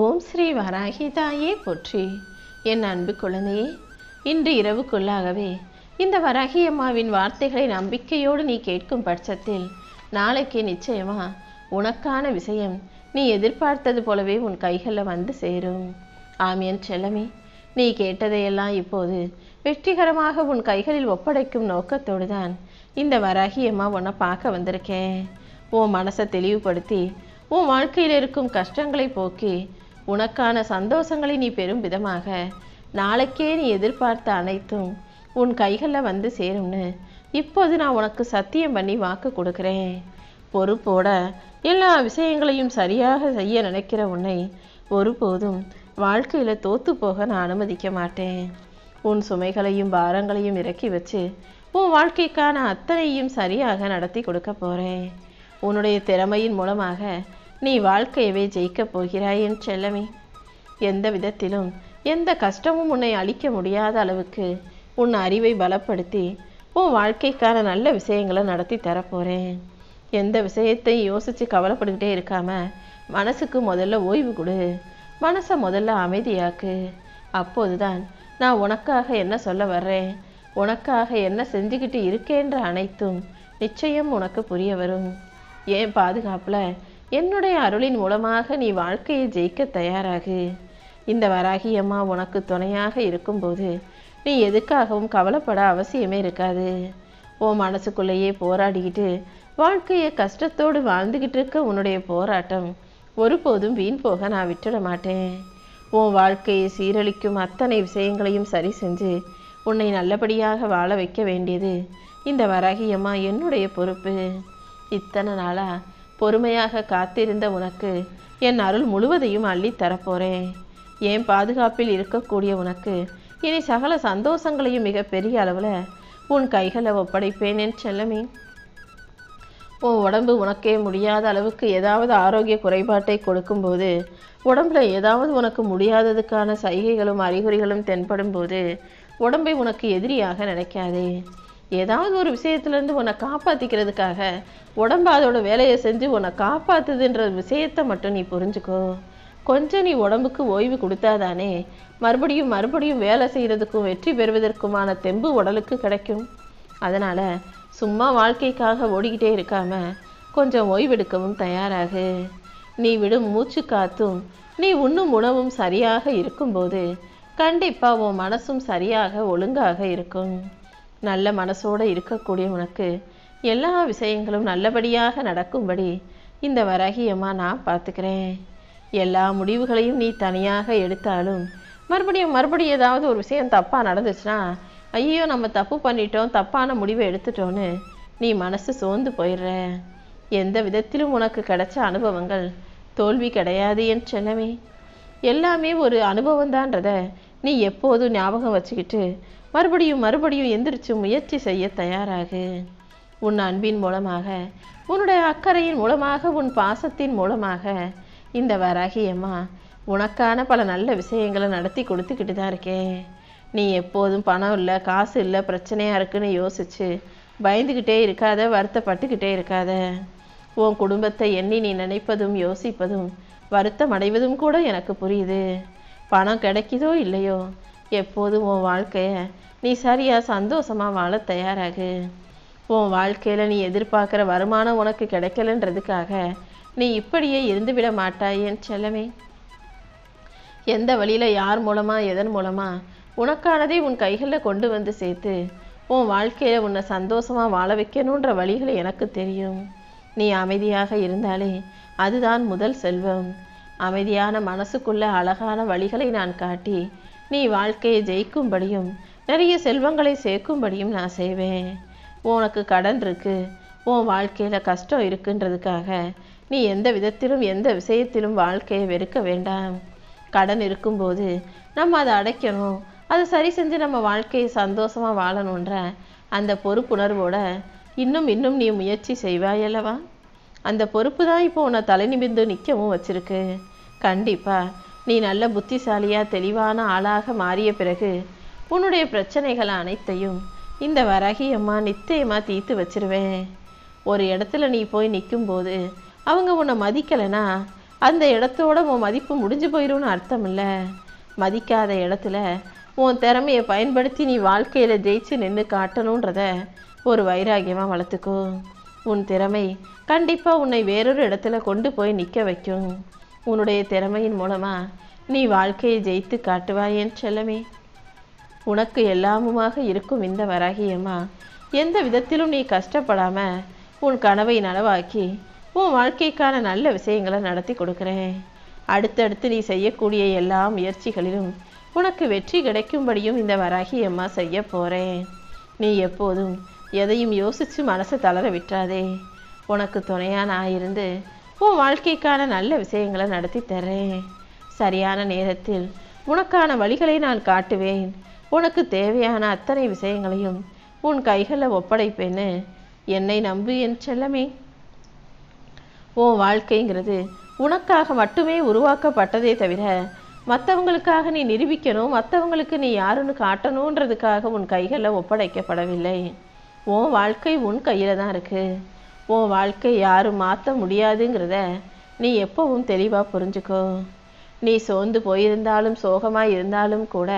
ஓம் ஸ்ரீ வராகி தாயே போற்றி. என் அன்பு குழந்தையே இன்று இரவுக்குள்ளாகவே இந்த வராகி அம்மாவின் வார்த்தைகளை நம்பிக்கையோடு நீ கேட்கும் பட்சத்தில் நாளைக்கு நிச்சயமா உனக்கான விஷயம் நீ எதிர்பார்த்தது போலவே உன் கைகளில் வந்து சேரும். ஆமியன் செல்லமே நீ கேட்டதையெல்லாம் இப்போது வெற்றிகரமாக உன் கைகளில் ஒப்படைக்கும் நோக்கத்தோடு தான் இந்த வராகி அம்மா உன்னை பார்க்க வந்திருக்கேன். உன் மனசை தெளிவுபடுத்தி உன் வாழ்க்கையில் இருக்கும் கஷ்டங்களை போக்கி உனக்கான சந்தோஷங்களை நீ பெறும் விதமாக நாளைக்கே நீ எதிர்பார்த்த அனைத்தும் உன் கைகளில் வந்து சேரும்னு இப்போது நான் உனக்கு சத்தியம் பண்ணி வாக்கு கொடுக்குறேன். பொறுப்போட எல்லா விஷயங்களையும் சரியாக செய்ய நினைக்கிற உன்னை ஒருபோதும் வாழ்க்கையில் தோத்து போக நான் அனுமதிக்க மாட்டேன். உன் சுமைகளையும் பாரங்களையும் இறக்கி வச்சு உன் வாழ்க்கைக்கான அத்தனையும் சரியாக நடத்தி கொடுக்க போகிறேன் உன்னுடைய திறமையின் மூலமாக நீ வாழ்க்கையவே ஜெயிக்கப் போகிறாய் என் செல்லமே. எந்த விதத்திலும் எந்த கஷ்டமும் உன்னை அழிக்க முடியாத அளவுக்கு உன் அறிவை பலப்படுத்தி உன் வாழ்க்கைக்கான நல்ல விஷயங்களை நடத்தி தரப்போகிறேன் எந்த விஷயத்தையும் யோசித்து கவலைப்பட்டுக்கிட்டே இருக்காம மனசுக்கு முதல்ல ஓய்வு கொடு. மனசை முதல்ல அமைதியாக்கு. அப்போதுதான் நான் உனக்காக என்ன சொல்ல வர்றேன்? உனக்காக என்ன செஞ்சுக்கிட்டு இருக்கேன்ற அனைத்தும் நிச்சயம் உனக்கு புரிய வரும். ஏன் பாதுகாப்பில் என்னுடைய அருளின் மூலமாக நீ வாழ்க்கையை ஜெயிக்க தயாராகு. இந்த வராகி அம்மா உனக்கு துணையாக இருக்கும்போது நீ எதுக்காகவும் கவலைப்பட அவசியமே இருக்காது. உன் மனசுக்குள்ளேயே போராடிக்கிட்டு வாழ்க்கையை கஷ்டத்தோடு வாழ்ந்துக்கிட்டு இருக்க உன்னுடைய போராட்டம் ஒருபோதும் வீண் போக நான் விட்டுட மாட்டேன். உன் வாழ்க்கையை சீரழிக்கும் அத்தனை விஷயங்களையும் சரி செஞ்சு உன்னை நல்லபடியாக வாழ வைக்க வேண்டியது இந்த வராகியம்மா என்னுடைய பொறுப்பு. இத்தனை நாளாக பொறுமையாக காத்திருந்த உனக்கு என் அருள் முழுவதையும் அள்ளித் தரப்போறேன். என் பாதுகாப்பில் இருக்கக்கூடிய உனக்கு இனி சகல சந்தோஷங்களையும் மிக பெரிய அளவில் உன் கைகளை ஒப்படைப்பேன் என் செல்லமே. உன் உடம்பு உனக்கே முடியாத அளவுக்கு ஏதாவது ஆரோக்கிய குறைபாட்டை கொடுக்கும்போது உடம்புல ஏதாவது உனக்கு முடியாததுக்கான சைகைகளும் அறிகுறிகளும் தென்படும் போது உடம்பை உனக்கு எதிரியாக நினைக்காதே. ஏதாவது ஒரு விஷயத்துலேருந்து உன்னை காப்பாற்றிக்கிறதுக்காக உடம்பு அதோட வேலையை செஞ்சு உன்னை காப்பாற்றுதுன்ற விஷயத்தை மட்டும் நீ புரிஞ்சுக்கோ. கொஞ்சம் நீ உடம்புக்கு ஓய்வு கொடுத்தாதானே மறுபடியும் மறுபடியும் வேலை செய்கிறதுக்கும் வெற்றி பெறுவதற்குமான தெம்பு உடலுக்கு கிடைக்கும். அதனால் சும்மா வாழ்க்கைக்காக ஓடிக்கிட்டே இருக்காம கொஞ்சம் ஓய்வெடுக்கவும் தயாராகு. நீ விடும் மூச்சு காத்தும் நீ உண்ணும் உணவும் சரியாக இருக்கும்போது கண்டிப்பாக உன் மனசும் சரியாக ஒழுங்காக இருக்கும். நல்ல மனசோடு இருக்கக்கூடிய உனக்கு எல்லா விஷயங்களும் நல்லபடியாக நடக்கும்படி இந்த வரகியம்மா நான் பார்த்துக்கிறேன். எல்லா முடிவுகளையும் நீ தனியாக எடுத்தாலும் மறுபடியும் மறுபடியும் ஏதாவது ஒரு விஷயம் தப்பாக நடந்துச்சுன்னா ஐயோ நம்ம தப்பு பண்ணிட்டோம் தப்பான முடிவை எடுத்துட்டோன்னு நீ மனசு சோர்ந்து போயிடுற. எந்த விதத்திலும் உனக்கு கிடைச்ச அனுபவங்கள் தோல்வி கிடையாது என் செல்லமே. எல்லாமே ஒரு அனுபவம்தான்றத நீ எப்போதும் ஞாபகம் வச்சுக்கிட்டு மறுபடியும் மறுபடியும் எந்திரிச்சு முயற்சி செய்ய தயாராகு. உன் அன்பின் மூலமாக உன்னுடைய அக்கறையின் மூலமாக உன் பாசத்தின் மூலமாக. இந்த வராகியம்மா உனக்கான பல நல்ல விஷயங்களை நடத்தி கொடுத்துக்கிட்டு தான் இருக்கேன் நீ எப்போதும் பணம் இல்லை காசு இல்லை பிரச்சனையாக இருக்குன்னு யோசிச்சு பயந்துக்கிட்டே இருக்காத வருத்தப்பட்டுக்கிட்டே இருக்காத. உன் குடும்பத்தை எண்ணி நீ நினைப்பதும் யோசிப்பதும் வருத்தம் அடைவதும் கூட எனக்கு புரியுது. பணம் கிடைக்குதோ இல்லையோ? எப்போதும் உன் வாழ்க்கைய நீ சரியாக சந்தோஷமாக வாழ தயாராகு. உன் வாழ்க்கையில் நீ எதிர்பார்க்குற வருமானம் உனக்கு கிடைக்கலன்றதுக்காக நீ இப்படியே இருந்துவிட மாட்டாயேன் மாட்டாய் என் செல்லமே. எந்த வழியில் யார் மூலமாக எதன் மூலமா உனக்கானதை உன் கைகளில் கொண்டு வந்து சேர்த்து உன் வாழ்க்கையில் உன்னை சந்தோஷமாக வாழ வைக்கணுன்ற வழிகள் எனக்கு தெரியும். நீ அமைதியாக இருந்தாலே அதுதான் முதல் செல்வம். அமைதியான மனசுக்குள்ள அழகான வழிகளை நான் காட்டி நீ வாழ்க்கையை ஜெயிக்கும்படியும் நிறைய செல்வங்களை சேர்க்கும்படியும் நான் செய்வேன். உனக்கு கடன் இருக்கு. உன் வாழ்க்கையில் கஷ்டம் இருக்குன்றதுக்காக நீ எந்த விதத்திலும் எந்த விஷயத்திலும் வாழ்க்கையை வெறுக்க வேண்டாம். கடன் இருக்கும்போது நம்ம அதை அடைக்கணும். அதை சரி செஞ்சு நம்ம வாழ்க்கையை சந்தோஷமாக வாழணுன்ற அந்த பொறுப்புணர்வோட இன்னும் இன்னும் நீ முயற்சி செய்வாயல்லவா அந்த பொறுப்பு தான் இப்போ உன்னை தலை நிமிர்ந்து நிற்கவும் வச்சிருக்கு. கண்டிப்பா. நீ நல்ல புத்திசாலியா தெளிவான ஆளாக மாறிய பிறகு உன்னுடைய பிரச்சனைகள் அனைத்தையும் இந்த வரகி அம்மா நிச்சயமா தீர்த்து வச்சிருவேன். ஒரு இடத்துல நீ போய் நிற்கும்போது அவங்க உன்னை மதிக்கலைன்னா அந்த இடத்தோட உன் மதிப்பு முடிஞ்சு போயிரும்னு அர்த்தம் இல்லை மதிக்காத இடத்துல உன் திறமையை பயன்படுத்தி நீ வாழ்க்கையில் ஜெயிச்சு நின்று காட்டணுன்றத ஒரு வைராகியமாக வளர்த்துக்கோ. உன் திறமை கண்டிப்பாக உன்னை வேறொரு இடத்துல கொண்டு போய் நிற்க வைக்கும். உன்னுடைய திறமையின் மூலமாக நீ வாழ்க்கையை ஜெயித்து காட்டுவாய் என் செல்லமே. உனக்கு எல்லாமுமாக இருக்கும் இந்த வராகியம்மா எந்த விதத்திலும் நீ கஷ்டப்படாம உன் கனவை நனவாக்கி உன் வாழ்க்கைக்கான நல்ல விஷயங்களை நடத்தி கொடுக்குறேன். அடுத்தடுத்து நீ செய்யக்கூடிய எல்லா முயற்சிகளிலும் உனக்கு வெற்றி கிடைக்கும்படியும் இந்த வராகி அம்மா செய்ய போகிறேன் நீ எப்போதும் எதையும் யோசித்து மனசை தளர விட்டாதே. உனக்கு துணையாக நான் இருந்து உன் வாழ்க்கைக்கான நல்ல விஷயங்களை நடத்தி தரேன் சரியான நேரத்தில் உனக்கான வழிகளை நான் காட்டுவேன். உனக்கு தேவையான அத்தனை விஷயங்களையும் உன் கைகளில் ஒப்படைப்பேன்னு என்னை நம்பு என் செல்லமே. உன் வாழ்க்கைங்கிறது உனக்காக மட்டுமே உருவாக்கப்பட்டதே தவிர மற்றவங்களுக்காக நீ நிரூபிக்கணும் மற்றவங்களுக்கு நீ யாருன்னு காட்டணுன்றதுக்காக உன் கைகளில் ஒப்படைக்கப்படவில்லை. உன் வாழ்க்கை உன் கையில் தான் இருக்குது உன் வாழ்க்கை யாரும் மாற்ற முடியாதுங்கிறத நீ எப்பவும் தெளிவாக புரிஞ்சுக்கோ. நீ சோர்ந்து போயிருந்தாலும் சோகமாக இருந்தாலும் கூட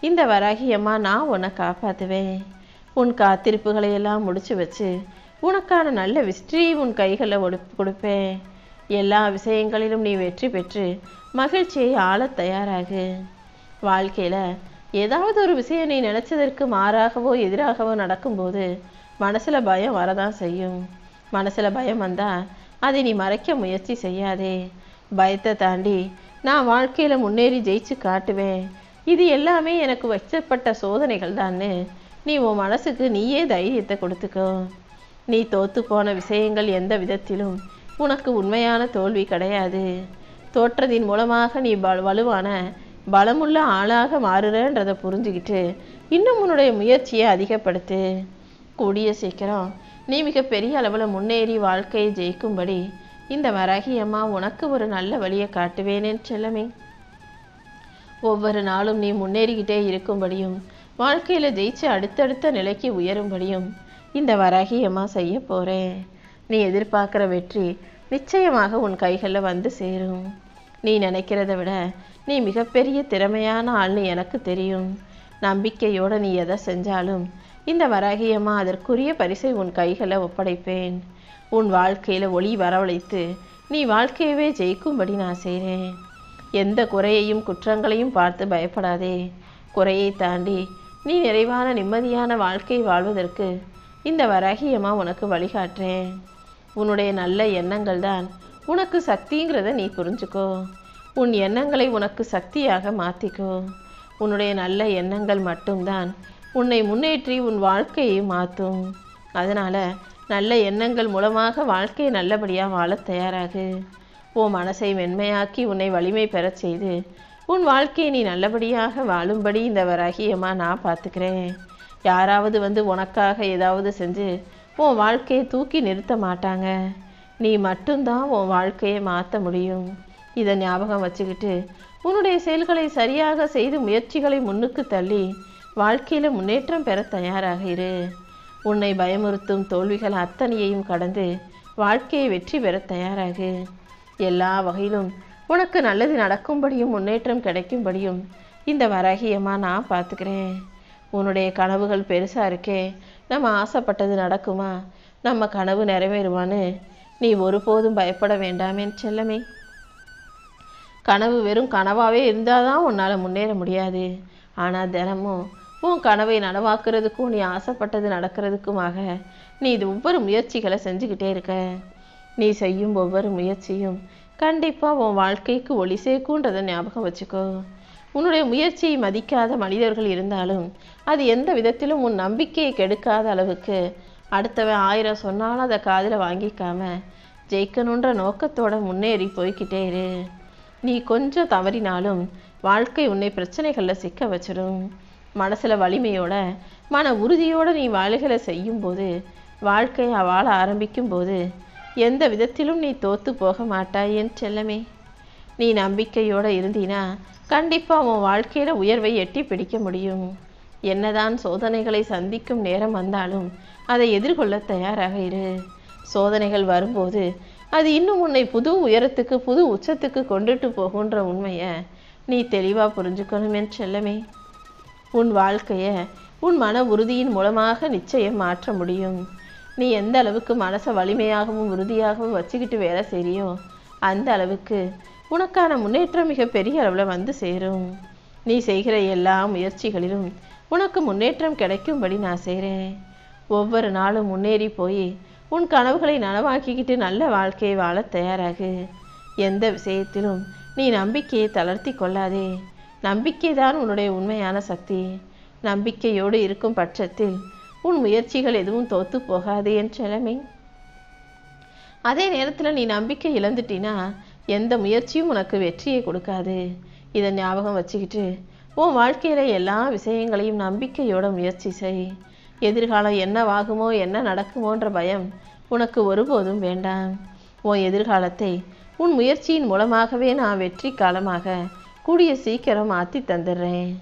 இந்த வராகியம்மா நான் உன்னை காப்பாற்றுவேன் உன் காத்திருப்புகளை எல்லாம் முடிச்சு வச்சு உனக்கான நல்ல விஸ்ட்ரி உன் கைகளில் ஒடு கொடுப்பேன். எல்லா விஷயங்களிலும் நீ வெற்றி பெற்று மகிழ்ச்சியை ஆளத் தயாராகு. வாழ்க்கையில் ஏதாவது ஒரு விஷயம் நீ நினச்சதற்கு மாறாகவோ எதிராகவோ நடக்கும்போது மனசில் பயம் வரதான் செய்யும். மனசில் பயம் வந்தால் அதை நீ மறைக்க முயற்சி செய்யாதே. பயத்தை தாண்டி நான் வாழ்க்கையில் முன்னேறி ஜெயிச்சு காட்டுவேன். இது எல்லாமே எனக்கு வச்சப்பட்ட சோதனைகள் தான்னு நீ உன் மனசுக்கு நீயே தைரியத்தை கொடுத்துக்கோ. நீ தோத்து போன விஷயங்கள் எந்த விதத்திலும் உனக்கு உண்மையான தோல்வி கிடையாது. தோற்றதின் மூலமாக நீ ப வலுவான பலமுள்ள ஆளாக மாறுறன்றதை புரிஞ்சுக்கிட்டு இன்னும் உன்னுடைய முயற்சியை அதிகப்படுத்து. கூடிய சீக்கிரம் நீ மிக பெரிய அளவில் முன்னேறி வாழ்க்கையை ஜெயிக்கும்படி இந்த வராகி அம்மா உனக்கு ஒரு நல்ல வழியை காட்டுவேனேன் செல்லமே. ஒவ்வொரு நாளும் நீ முன்னேறிக்கிட்டே இருக்கும்படியும் வாழ்க்கையில் ஜெயிச்சு அடுத்தடுத்த நிலைக்கு உயரும்படியும் இந்த வராகி அம்மா செய்ய போகிறேன் நீ எதிர்பார்க்குற வெற்றி நிச்சயமாக உன் கைகளில் வந்து சேரும். நீ நினைக்கிறத விட நீ மிகப்பெரிய திறமையான ஆள்னு எனக்கு தெரியும். நம்பிக்கையோடு நீ எதை செஞ்சாலும் இந்த வராகியம்மா அதற்குரிய பரிசை உன் கைகளை ஒப்படைப்பேன். உன் வாழ்க்கையில் ஒளி வரவழைத்து நீ வாழ்க்கையவே ஜெயிக்கும்படி நான் செய்கிறேன் எந்த குறையையும் குற்றங்களையும் பார்த்து பயப்படாதே. குறையை தாண்டி நீ நிறைவான நிம்மதியான வாழ்க்கை வாழ்வதற்கு இந்த வராகியம்மா உனக்கு வழிகாட்டுறேன். உன்னுடைய நல்ல எண்ணங்கள் தான் உனக்கு சக்திங்கிறத நீ புரிஞ்சுக்கோ. உன் எண்ணங்களை உனக்கு சக்தியாக மாற்றிக்கோ உன்னுடைய நல்ல எண்ணங்கள் மட்டும்தான் உன்னை முன்னேற்றி உன் வாழ்க்கையை மாற்றும். அதனால் நல்ல எண்ணங்கள் மூலமாக வாழ்க்கையை நல்லபடியாக வாழத் தயாராகு. உன் மனசை மென்மையாக்கி உன்னை வலிமை பெறச் செய்து உன் வாழ்க்கையை நீ நல்லபடியாக வாழும்படி இந்த ரகியமாக நான் பார்த்துக்கிறேன். யாராவது வந்து உனக்காக ஏதாவது செஞ்சு உன் வாழ்க்கையை தூக்கி நிறுத்த மாட்டாங்க. நீ மட்டும்தான் உன் வாழ்க்கையை மாற்ற முடியும். இதை ஞாபகம் வச்சுக்கிட்டு உன்னுடைய செயல்களை சரியாக செய்து முயற்சிகளை முன்னுக்கு தள்ளி வாழ்க்கையில் முன்னேற்றம் பெற தயாராக இரு. உன்னை பயமுறுத்தும் தோல்விகள் அத்தனையையும் கடந்து வாழ்க்கையை வெற்றி பெற தயாராகு. எல்லா வகையிலும் உனக்கு நல்லது நடக்கும்படியும் முன்னேற்றம் கிடைக்கும்படியும் இந்த வராகியம்மா நான் பார்த்துக்கிறேன். உன்னுடைய கனவுகள் பெருசாக இருக்கே. நம்ம ஆசைப்பட்டது நடக்குமா? நம்ம கனவு நிறைவேறுவான்னு நீ ஒருபோதும் பயப்பட வேண்டாமேன்னு செல்லமே. கனவு வெறும் கனவாகவே இருந்தால் தான் உன்னால் முன்னேற முடியாது. ஆனால் தினமும் உன் கனவை நனவாக்குறதுக்கும் நீ ஆசைப்பட்டது நடக்கிறதுக்குமாக நீ இது ஒவ்வொரு முயற்சிகளை செஞ்சுக்கிட்டே இருக்க. நீ செய்யும் ஒவ்வொரு முயற்சியும் கண்டிப்பாக உன் வாழ்க்கைக்கு ஒளி சேர்க்குன்றதை ஞாபகம் வச்சுக்கோ. உன்னுடைய முயற்சியை மதிக்காத மனிதர்கள் இருந்தாலும் அது எந்த விதத்திலும் உன் நம்பிக்கையை கெடுக்காத அளவுக்கு அடுத்தவன் ஆயிரம் சொன்னாலும் அதை காதில் வாங்கிக்காம ஜெயிக்கணுன்ற நோக்கத்தோட முன்னேறி போய்க்கிட்டே இரு. நீ கொஞ்சம் தவறினாலும் வாழ்க்கை உன்னை பிரச்சனைகளில் சிக்க வச்சிடும். மனசில் வலிமையோட மன உறுதியோடு நீ வாழ்களை செய்யும்போது வாழ்க்கையை வாழ ஆரம்பிக்கும் போது எந்த விதத்திலும் நீ தோத்து போக மாட்டாய் என் செல்லமே. நீ நம்பிக்கையோடு இருந்தீனா கண்டிப்பாக உன் வாழ்க்கையில் உயர்வை எட்டி பிடிக்க முடியும். என்னதான் சோதனைகளை சந்திக்கும் நேரம் வந்தாலும் அதை எதிர்கொள்ள தயாராக இரு. சோதனைகள் வரும்போது அது இன்னும் உன்னை புது உயரத்துக்கு புது உச்சத்துக்கு கொண்டுட்டு போகுன்ற உண்மையை நீ தெளிவாக புரிஞ்சுக்கணும் என் செல்லமே. உன் வாழ்க்கையை உன் மன உறுதியின் மூலமாக நிச்சயம் மாற்ற முடியும். நீ எந்த அளவுக்கு மனசை வலிமையாகவும் உறுதியாகவும் வச்சுக்கிட்டு வேலை செய்யோ அந்த அளவுக்கு உனக்கான முன்னேற்றம் மிக பெரிய அளவில் வந்து சேரும். நீ செய்கிற எல்லா முயற்சிகளிலும் உனக்கு முன்னேற்றம் கிடைக்கும்படி நான் செய்கிறேன் ஒவ்வொரு நாளும் முன்னேறி போய் உன் கனவுகளை நனவாக்கிக்கிட்டு நல்ல வாழ்க்கையை வாழ தயாராகு. எந்த விஷயத்திலும் நீ நம்பிக்கையை தளர்த்தி கொள்ளாதே. நம்பிக்கை தான் உன்னுடைய உண்மையான சக்தி. நம்பிக்கையோடு இருக்கும் பட்சத்தில் உன் முயற்சிகள் எதுவும் தோத்து போகாது என் செலமே அதே நேரத்தில் நீ நம்பிக்கை இழந்துட்டினா எந்த முயற்சியும் உனக்கு வெற்றியை கொடுக்காது. இதை ஞாபகம் வச்சுக்கிட்டு உன் வாழ்க்கையில எல்லா விஷயங்களையும் நம்பிக்கையோட முயற்சி செய். எதிர்காலம் என்னவாகுமோ என்ன நடக்குமோன்ற பயம் உனக்கு ஒருபோதும் வேண்டாம். உன் எதிர்காலத்தை உன் முயற்சியின் மூலமாகவே நான் வெற்றி காலமாக கூடிய சீக்கிரம் மாற்றி தந்துடுறேன்.